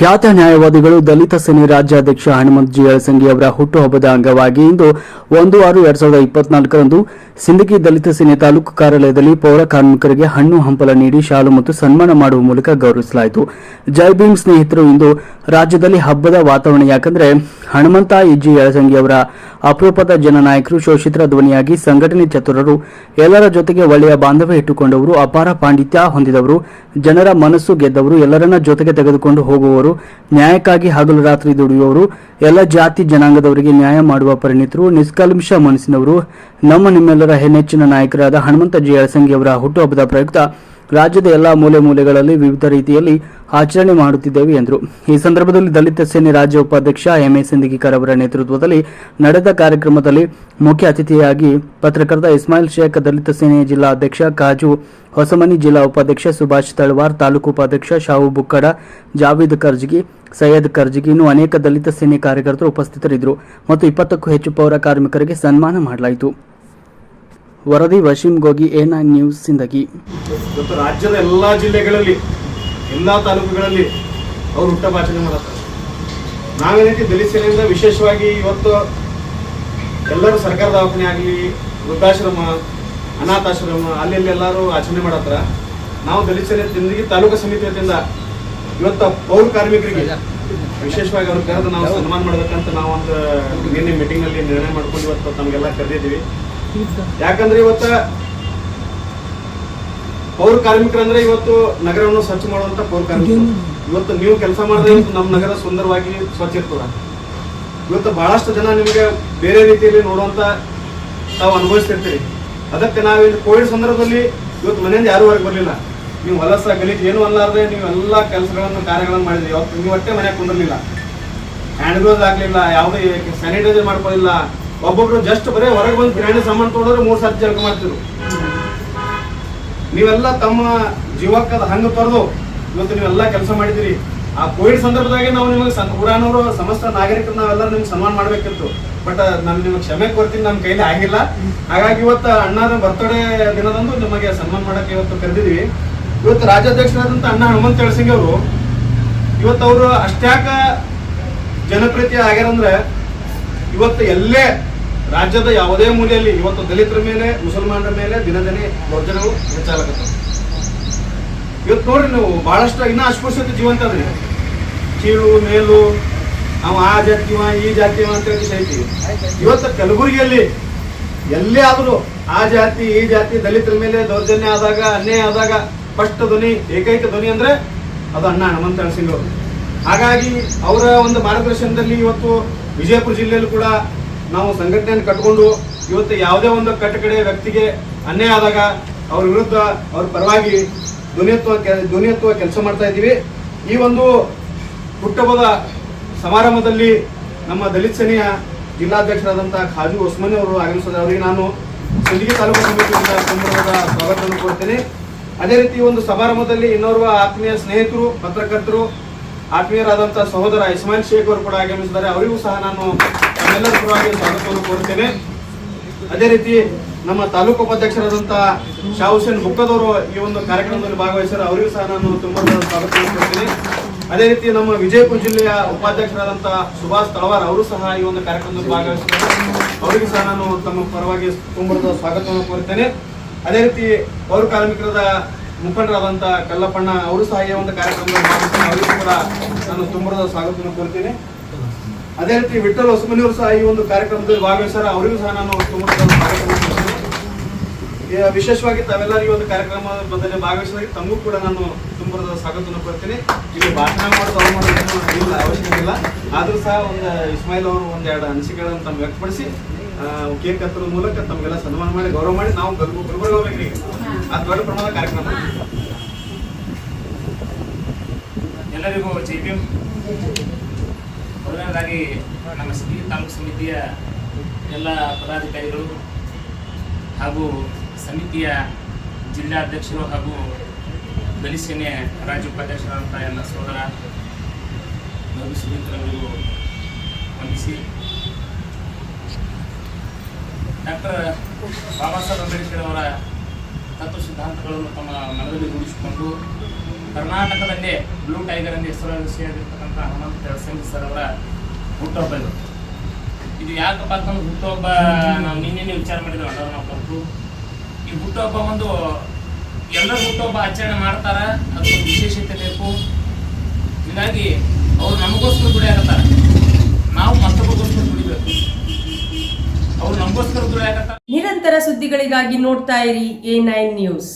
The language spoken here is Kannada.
ಖ್ಯಾತ ನ್ಯಾಯವಾದಿಗಳು ದಲಿತ ಸೇನೆ ರಾಜ್ಯಾಧ್ಯಕ್ಷ ಹನುಮಂತ್ ಜಿ ಅಳಸಂಗಿ ಅವರ ಹುಟ್ಟುಹಬ್ಬದ ಅಂಗವಾಗಿ ಇಂದು ಒಂದು ಆರು ಎರಡ್ ಸಾವಿರದ ಇಪ್ಪತ್ನಾಲ್ಕರಂದು ಸಿಂದಗಿ ದಲಿತ ಸೇನೆ ತಾಲೂಕು ಕಾರ್ಯಾಲಯದಲ್ಲಿ ಪೌರ ಕಾರ್ಮಿಕರಿಗೆ ಹಣ್ಣು ಹಂಪಲ ನೀಡಿ ಶಾಲು ಮತ್ತು ಸನ್ಮಾನ ಮಾಡುವ ಮೂಲಕ ಗೌರವಿಸಲಾಯಿತು. ಜೈ ಸ್ನೇಹಿತರು, ಇಂದು ರಾಜ್ಯದಲ್ಲಿ ಹಬ್ಬದ ವಾತಾವರಣ ಯಾಕಂದ್ರೆ ಹನುಮಂತ ಇಜ್ಜಿ ಯಳಸಂಗಿ ಅವರ ಅಪರೂಪದ ಜನನಾಯಕರು, ಶೋಷಿತರ ಧ್ವನಿಯಾಗಿ ಸಂಘಟನೆ ಚತುರರು, ಎಲ್ಲರ ಜೊತೆಗೆ ಒಳ್ಳೆಯ ಬಾಂಧವ್ಯ ಇಟ್ಟುಕೊಂಡವರು, ಅಪಾರ ಪಾಂಡಿತ್ಯ ಹೊಂದಿದವರು, ಜನರ ಮನಸ್ಸು ಗೆದ್ದವರು, ಎಲ್ಲರನ್ನ ಜೊತೆಗೆ ತೆಗೆದುಕೊಂಡು ಹೋಗುವವರು ನ್ಯಾಯಕ್ಕಾಗಿ ಹಗಲು ರಾತ್ರಿ ದುಡಿಯುವವರು, ಎಲ್ಲ ಜಾತಿ ಜನಾಂಗದವರಿಗೆ ನ್ಯಾಯ ಮಾಡುವ ಪರಿಣಿತರು ನಿಷ್ಕಲ್ಮಶ ಮನಸ್ಸಿನವರು. ನಮ್ಮ ನಿಮ್ಮೆಲ್ಲರ ನೆಚ್ಚಿನ ನಾಯಕರಾದ ಹನುಮಂತ ಜಿ ಯಳಸಂಗಿ ಅವರ ಹುಟ್ಟುಹಬ್ಬದ ಪ್ರಯುಕ್ತ ರಾಜ್ಯದ ಎಲ್ಲಾ ಮೂಲೆ ಮೂಲೆಗಳಲ್ಲಿ ವಿವಿಧ ರೀತಿಯಲ್ಲಿ ಆಚರಣೆ ಮಾಡುತ್ತಿದ್ದೇವೆ ಎಂದರು. ಈ ಸಂದರ್ಭದಲ್ಲಿ ದಲಿತ ಸೇನೆ ರಾಜ್ಯ ಉಪಾಧ್ಯಕ್ಷ ಎಂ ಎ ಸಿಂದಗಿಕರ್ ಅವರ ನೇತೃತ್ವದಲ್ಲಿ ನಡೆದ ಕಾರ್ಯಕ್ರಮದಲ್ಲಿ ಮುಖ್ಯ ಅತಿಥಿಯಾಗಿ ಪತ್ರಕರ್ತ ಇಸ್ಮಾಯಿಲ್ ಶೇಖ್, ದಲಿತ ಸೇನೆಯ ಜಿಲ್ಲಾ ಅಧ್ಯಕ್ಷ ಕಾಜು ಹೊಸಮನಿ, ಜಿಲ್ಲಾ ಉಪಾಧ್ಯಕ್ಷ ಸುಭಾಷ್ ತಳವಾರ್, ತಾಲೂಕು ಉಪಾಧ್ಯಕ್ಷ ಶಾಹು ಬುಕ್ಕಡ, ಜಾವೀದ್ ಕರ್ಜಗಿ ಸೈಯದ್ ಕರ್ಜಗಿ ಇನ್ನು ಅನೇಕ ದಲಿತ ಸೇನೆ ಕಾರ್ಯಕರ್ತರು ಉಪಸ್ಥಿತರಿದ್ದರು ಮತ್ತು ಇಪ್ಪತ್ತಕ್ಕೂ ಹೆಚ್ಚು ಪೌರ ಕಾರ್ಮಿಕರಿಗೆ ಸನ್ಮಾನ ಮಾಡಲಾಯಿತು. ವರದಿ Waseem Gogi A nine news Sindagi? ಇವತ್ತು ರಾಜ್ಯದ ಎಲ್ಲ ಜಿಲ್ಲೆಗಳಲ್ಲಿ, ಎಲ್ಲ ತಾಲೂಕುಗಳಲ್ಲಿ ಅವರು ಹುಟ್ಟ ಭಾಷಣ ಮಾಡುತ್ತಾರೆ. ನಾವೇ ರೀತಿ ವಿಶೇಷವಾಗಿ ಇವತ್ತು ಎಲ್ಲರೂ ಸರ್ಕಾರ ದವಾಖಾನೆ ಆಗಲಿ, ವೃದ್ಧಾಶ್ರಮ, ಅನಾಥಾಶ್ರಮ ಅಲ್ಲಿ ಎಲ್ಲರೂ ಆಚರಣೆ ಮಾಡತ್ತಾರ. ನಾವು ದಲಿತ ಜಿಂದಗಿ ತಾಲೂಕು ಸಮಿತಿ ವತಿಯಿಂದ ಇವತ್ತು ಪೌರ ಕಾರ್ಮಿಕರಿಗೆ ವಿಶೇಷವಾಗಿ ಅವ್ರ ಕರೆದು ನಾವು ಸನ್ಮಾನ ಮಾಡ್ಬೇಕಂತ ನಾವು ಒಂದು ನಿನ್ನೆ ಮೀಟಿಂಗ್ನಲ್ಲಿ ನಿರ್ಣಯ ಮಾಡ್ಕೊಂಡು ಇವತ್ತು ತಮಗೆಲ್ಲ ಕರೆದಿದ್ದೀವಿ. ಯಾಕಂದ್ರೆ ಇವತ್ತ ಪೌರ ಕಾರ್ಮಿಕರಂದ್ರೆ ಇವತ್ತು ನಗರವನ್ನು ಸ್ವಚ್ಛ ಮಾಡುವಂತ ಪೌರ ಕಾರ್ಮಿಕರು. ಇವತ್ತು ನೀವು ಕೆಲಸ ಮಾಡಿದ್ರೆ ನಮ್ಮ ನಗರ ಸುಂದರವಾಗಿ ಸ್ವಚ್ಛ ಇರ್ತದ. ಇವತ್ತು ಬಹಳಷ್ಟು ಜನ ನಿಮಗೆ ಬೇರೆ ರೀತಿಯಲ್ಲಿ ನೋಡುವಂತ ತಾವು ಅನುಭವಿಸ್ತಿರ್ತೀರಿ. ಅದಕ್ಕೆ ನಾವಿಲ್ಲಿ ಕೋವಿಡ್ ಸಂದರ್ಭದಲ್ಲಿ ಇವತ್ತು ಮನೆಯಿಂದ ಯಾರು ಹೊರಗೆ ಬರಲಿಲ್ಲ. ನೀವು ಹೊಲಸ ಗಲೀಜ್ ಏನು ಅಲ್ಲಾರ್ದೆ ನೀವು ಎಲ್ಲ ಕೆಲಸಗಳನ್ನು ಕಾರ್ಯಗಳನ್ನು ಮಾಡಿದ್ರಿ. ಇವತ್ತು ನೀವು ಒಟ್ಟೆ ಮನೆಗೆ ಕುಂದಿರಲಿಲ್ಲ. ಹ್ಯಾಂಡ್ ಗ್ಲೋಸ್ ಆಗಲಿಲ್ಲ ಯಾವುದೇ ಸ್ಯಾನಿಟೈಸರ್ ಮಾಡ್ಕೊಳ್ಳಿಲ್ಲ. ಒಬ್ಬೊಬ್ರು ಜಸ್ಟ್ ಬರೀ ಹೊರಗೆ ಬಂದು ಕಿರಾಣಿ ಸಾಮಾನು ತೊಗೊಂಡ್ರೆ ಮೂರು ಸರ್ತಿ ಜಳಕ ಮಾಡ್ತಿದ್ರು. ನೀವೆಲ್ಲ ತಮ್ಮ ಜೀವಕ್ಕದ ಹಂಗ ತೊರೆದು ಇವತ್ತು ನೀವೆಲ್ಲ ಕೆಲಸ ಮಾಡಿದಿರಿ ಆ ಕೋವಿಡ್ ಸಂದರ್ಭದಾಗೆ ನಾವು ನಿಮಗೆ ಊರಾನವರು ಸಮಸ್ತ ನಾಗರಿಕರು ನಾವೆಲ್ಲ ನಿಮ್ಗೆ ಸನ್ಮಾನ ಮಾಡ್ಬೇಕಿತ್ತು. ಬಟ್ ನಾನು ನಿಮಗೆ ಕ್ಷಮೆ ಕೊಡ್ತೀನಿ ನಮ್ಮ ಕೈಲಿ ಆಗಿಲ್ಲ. ಹಾಗಾಗಿ ಇವತ್ತು ಅಣ್ಣನ ಬರ್ತಡೇ ದಿನದಂದು ನಿಮಗೆ ಸನ್ಮಾನ ಮಾಡಕ್ಕೆ ಇವತ್ತು ಕರೆದಿದ್ವಿ ಇವತ್ತು ರಾಜ್ಯಾಧ್ಯಕ್ಷರಾದಂಥ ಅಣ್ಣ ಹನುಮಂತ ತಿಳಿಸಿಂಗ್ ಅವರು ಇವತ್ತು ಅವರು ಅಷ್ಟ್ಯಾಕ ಜನಪ್ರಿಯತೆ ಆಗ್ಯಾರಂದ್ರೆ ಇವತ್ತು ಎಲ್ಲೇ ರಾಜ್ಯದ ಯಾವುದೇ ಮೂಲೆಯಲ್ಲಿ ಇವತ್ತು ದಲಿತರ ಮೇಲೆ, ಮುಸಲ್ಮಾನರ ಮೇಲೆ ದಿನ ದಿನೇ ಹೆಚ್ಚಾಗತ್ತವೆ ಇವತ್ತು ನೋಡ್ರಿ ನೀವು, ಬಹಳಷ್ಟು ಇನ್ನೂ ಅಸ್ಪೃಶ್ಯತೆ ಜೀವಂತ ಅದ್ರಿ. ಕೀಳು ಮೇಲು, ಅವ ಆ ಜಾತಿವ ಈ ಜಾತಿವ ಅಂತ ಹೇಳಿ ಇವತ್ತು ಕಲಬುರಗಿಯಲ್ಲಿ ಎಲ್ಲೇ ಆದರೂ ಆ ಜಾತಿ, ಈ ಜಾತಿ ದಲಿತರ ಮೇಲೆ ದೌರ್ಜನ್ಯ ಆದಾಗ, ಅನ್ಯಾಯ ಆದಾಗ ಫಸ್ಟ್ ಧ್ವನಿ, ಏಕೈಕ ಧ್ವನಿ ಅಂದ್ರೆ ಅದು ಅಣ್ಣ ಹನುಮಂತ ಅವರು. ಹಾಗಾಗಿ ಅವರ ಒಂದು ಮಾರ್ಗದರ್ಶನದಲ್ಲಿ ಇವತ್ತು ವಿಜಯಪುರ ಜಿಲ್ಲೆಯಲ್ಲೂ ಕೂಡ ನಾವು ಸಂಘಟನೆಯನ್ನು ಕಟ್ಕೊಂಡು ಇವತ್ತು ಯಾವುದೇ ಒಂದು ಕಟ್ಟಕಡೆ ವ್ಯಕ್ತಿಗೆ ಅನ್ಯಾಯ ಆದಾಗ ಅವ್ರ ವಿರುದ್ಧ ಅವ್ರ ಪರವಾಗಿ ಧ್ವನಿಯತ್ವ ಧ್ವನಿಯತ್ವ ಕೆಲಸ ಮಾಡ್ತಾ ಇದ್ದೀವಿ. ಈ ಒಂದು ಹುಟ್ಟಹಬ್ಬದ ಸಮಾರಂಭದಲ್ಲಿ ನಮ್ಮ ದಲಿತ ಸೇನೆಯ ಜಿಲ್ಲಾಧ್ಯಕ್ಷರಾದಂಥ ಖಾಜು ಒಸ್ಮಾನಿ ಅವರು ಆಗಮಿಸಿದ ಅವರಿಗೆ ನಾನು ಸಿಂದಗಿ ತಾಲೂಕು ಸಮಿತಿಯಿಂದ ಸಂದರ್ಭದ ಸ್ವಾಗತವನ್ನು ಕೊಡ್ತೇನೆ ಅದೇ ರೀತಿ ಒಂದು ಸಮಾರಂಭದಲ್ಲಿ ಇನ್ನೋರ್ವ ಆತ್ಮೀಯ ಸ್ನೇಹಿತರು, ಪತ್ರಕರ್ತರು, ಆತ್ಮೀಯರಾದಂಥ ಸಹೋದರ ಇಸ್ಮಾನ್ ಶೇಖ್ ಅವರು ಕೂಡ ಆಗಮಿಸಿದ್ದಾರೆ. ಅವರಿಗೂ ಸಹ ನಾನು ತಮ್ಮೆಲ್ಲರ ಪರವಾಗಿ ಸ್ವಾಗತವನ್ನು ಕೋರುತ್ತೇನೆ. ಅದೇ ರೀತಿ ನಮ್ಮ ತಾಲೂಕು ಉಪಾಧ್ಯಕ್ಷರಾದಂಥ ಶಾ ಹುಸೇನ್ ಬುಕ್ಕದವರು ಈ ಒಂದು ಕಾರ್ಯಕ್ರಮದಲ್ಲಿ ಭಾಗವಹಿಸಿದ್ದಾರೆ ಅವರಿಗೂ ಸಹ ನಾನು ತುಂಬಾ ಸ್ವಾಗತವನ್ನು ಕೊಡ್ತೀನಿ ಅದೇ ರೀತಿ ನಮ್ಮ ವಿಜಯಪುರ ಜಿಲ್ಲೆಯ ಉಪಾಧ್ಯಕ್ಷರಾದಂಥ ಸುಭಾಷ್ ತಳವಾರ್ ಅವರು ಸಹ ಈ ಒಂದು ಕಾರ್ಯಕ್ರಮದಲ್ಲಿ ಭಾಗವಹಿಸಿದ್ದಾರೆ. ಅವರಿಗೂ ಸಹ ನಾನು ತಮ್ಮ ಪರವಾಗಿ ತುಂಬಿದ ಸ್ವಾಗತವನ್ನು ಕೋರುತ್ತೇನೆ. ಅದೇ ರೀತಿ ಪೌರ ಕಾರ್ಮಿಕರದ ಮುಖಂಡರಾದಂಥ ಕಲ್ಲಪ್ಪಣ್ಣ ಅವರು ಸಹ ಈ ಒಂದು ಕಾರ್ಯಕ್ರಮದಲ್ಲಿ ಭಾಗವಹಿಸಿದ್ದಾರೆ. ಅವರಿಗೂ ಕೂಡ ನಾನು ತುಂಬದ ಸ್ವಾಗತವನ್ನು ಕೋರ್ತೀನಿ ಅದೇ ರೀತಿ ವಿಠಲ್ ಹೊಸಮನಿಯವರು ಸಹ ಈ ಒಂದು ಕಾರ್ಯಕ್ರಮದಲ್ಲಿ ಭಾಗವಹಿಸ್ತಾರೆ ಅವರಿಗೂ ಸಹ ನಾನು ವಿಶೇಷವಾಗಿ ತಾವೆಲ್ಲರೂ ಈ ಒಂದು ಕಾರ್ಯಕ್ರಮದಲ್ಲಿ ಭಾಗವಹಿಸಿದಾಗ ತಮಗೂ ಕೂಡ ನಾನು ತುಂಬದ ಸ್ವಾಗತವನ್ನು ಕೊಡ್ತೀನಿ. ಇಲ್ಲಿ ಭಾಷಣ ಮಾಡೋದು ಅವ್ರು ಮಾಡೋದು ಇಲ್ಲ ಅವಶ್ಯಕತೆ ಇಲ್ಲ. ಆದರೂ ಸಹ ಒಂದು ಇಸ್ಮಾಯಿಲ್ ಅವರು ಒಂದೆರಡು ಅನಿಸಿಕೆಗಳನ್ನು ತಮ್ಮ ವ್ಯಕ್ತಪಡಿಸಿ ಕೇಕ್ ಕತ್ತರದ ಮೂಲಕ ತಮಗೆಲ್ಲ ಸನ್ಮಾನ ಮಾಡಿ, ಗೌರವ ಮಾಡಿ ನಾವು ಗುಲ್ಬರ್ಗ ಹೋಗ್ಬೇಕು ಆ ದೊಡ್ಡ ಪ್ರಮಾಣದ ಕಾರ್ಯಕ್ರಮ. ಎಲ್ಲರಿಗೂ ಜಿ ಭೀಮ್. ಮೊದಲನೇದಾಗಿ ನಮ್ಮ ಸಿಂದಗಿ ತಾಲೂಕು ಸಮಿತಿಯ ಎಲ್ಲ ಪದಾಧಿಕಾರಿಗಳು ಹಾಗೂ ಸಮಿತಿಯ ಜಿಲ್ಲಾಧ್ಯಕ್ಷರು ಹಾಗೂ ಬಲಿಸೇನೆ ಸೇನೆ ರಾಜ್ಯ ಉಪಾಧ್ಯಕ್ಷರಾದಂಥ ಎಲ್ಲ ಸೋದರ ಮಧು ಸುಮಿತ್ರರಿಗೂ ವಂದಿಸಿ. ಡಾಕ್ಟರ್ ಬಾಬಾ ಸಾಹೇಬ್ ಅಂಬೇಡ್ಕರ್ ಅವರ ತತ್ವ ಸಿದ್ಧಾಂತಗಳನ್ನು ತಮ್ಮ ಮನದಲ್ಲಿ ರೂಢಿಸಿಕೊಂಡು ಕರ್ನಾಟಕದಲ್ಲೇ ಬ್ಲೂ ಟೈಗರ್ ಎಂದು ಹೆಸರುವಾಸಿಯಾಗಿರ್ತಕ್ಕಂಥ ಹನುಮಂತ ದರ್ಶನ್ ಸರ್ ಅವರ ಹುಟ್ಟುಹಬ್ಬ ಇದು. ಇದು ಯಾಕಪ್ಪ ಅಂತಂದ್ರೆ ಹುಟ್ಟುಹಬ್ಬ ನಾವು ನಿನ್ನೆ ವಿಚಾರ ಮಾಡಿದ್ವಿ ಅಣ್ಣ ನಾವು ಕೊಟ್ಟು ಈ ಹುಟ್ಟುಹಬ್ಬ ಒಂದು ಎಲ್ಲರೂ ಹುಟ್ಟುಹಬ್ಬ ಆಚರಣೆ ಮಾಡ್ತಾರ ಅದಕ್ಕೊಂದು ವಿಶೇಷತೆ ಬೇಕು. ಹೀಗಾಗಿ ಅವ್ರು ನಮಗೋಸ್ಕರ ದುಡಿಯಾಕತ್ತಾರ. ನಾವು ಮತ್ತೊಬ್ಬರಿಗೋಸ್ಕರ ದುಡಿಬೇಕು. ಅವ್ರು ನಮಗೋಸ್ಕರ ದುಡಿಯಾಕತ್ತಾರ. ನಿರಂತರ ಸುದ್ದಿಗಳಿಗಾಗಿ ನೋಡ್ತಾ ಇರಿ ಎ ನೈನ್ ನ್ಯೂಸ್.